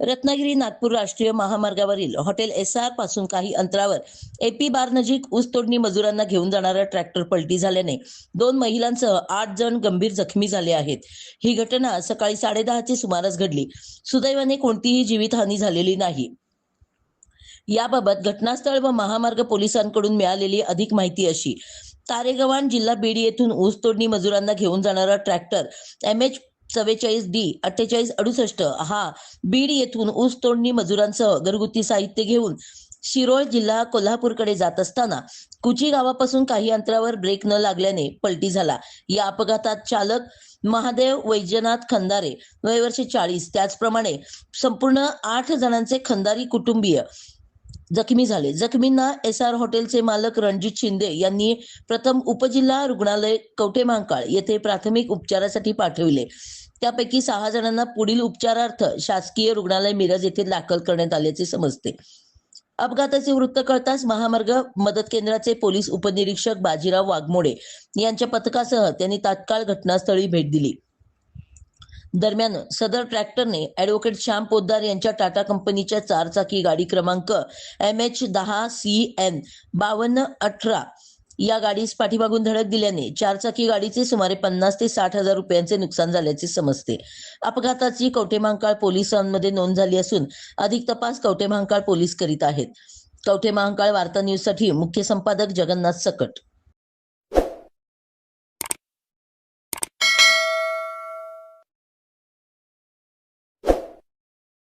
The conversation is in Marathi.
रत्नागिरी नागपूर राष्ट्रीय महामार्गावरील हॉटेल एस आरपासून काही अंतरावर एपी बार नजीक ऊसतोडणी मजुरांना घेऊन जाणारा ट्रॅक्टर पलटी झाल्याने दोन महिलांसह आठ जण गंभीर जखमी झाले आहेत. ही घटना सकाळी साडेदहाची सुमारास घडली. सुदैवाने कोणतीही जीवितहानी झालेली नाही. याबाबत घटनास्थळ व महामार्ग पोलिसांकडून मिळालेली अधिक माहिती अशी. तारेगव्हाण जिल्हा बीड येथून ऊसतोडणी मजुरांना घेऊन जाणारा ट्रॅक्टर एम एच चव्वेचाळीस डी अठ्ठेचाळीस अडुसष्ट. हा बीड येथून ऊस तोडणी मजुरांसह घरगुती साहित्य घेऊन शिरोळ जिल्हा कोल्हापूरकडे जात असताना कुची गावापासून काही अंतरावर ब्रेक न लागल्याने पलटी झाला. या अपघातात चालक महादेव वैजनाथ खंदारे वय वर्षे चाळीस. त्याचप्रमाणे संपूर्ण आठ जणांचे खंदारी कुटुंबीय जखमी झाले. जखमींना एस आर हॉटेलचे मालक रणजित शिंदे यांनी प्रथम उपजिल्हा रुग्णालय कवठे महांकाळ येथे प्राथमिक उपचारासाठी पाठविले. त्यापैकी सहा जणांना पुढील उपचारार्थ शासकीय रुग्णालय मिरज येथे दाखल करण्यात आल्याचे समजते. अपघाताचे वृत्त कळताच महामार्ग मदत केंद्राचे पोलीस उपनिरीक्षक बाजीराव वाघमोडे यांच्या पथकासह त्यांनी तात्काळ घटनास्थळी भेट दिली. दरम्यान सदर ट्रॅक्टरने ऍडव्होकेट श्याम पोद्दार यांच्या टाटा कंपनीच्या चारचाकी गाडी क्रमांक एम एच दहा सी एन बावन्न अठरा या गाडीस पाठीमागून धडक दिल्याने चारचाकी गाडीचे सुमारे पन्नास ते साठ हजार रुपयांचे नुकसान झाल्याचे समजते. अपघाताची कवठेमहांकाळ पोलिसांमध्ये नोंद झाली असून अधिक तपास कवटेमहांकाळ पोलीस करीत आहेत. कवठेमहांकाळ वार्ता न्यूजसाठी मुख्य संपादक जगन्नाथ सकट.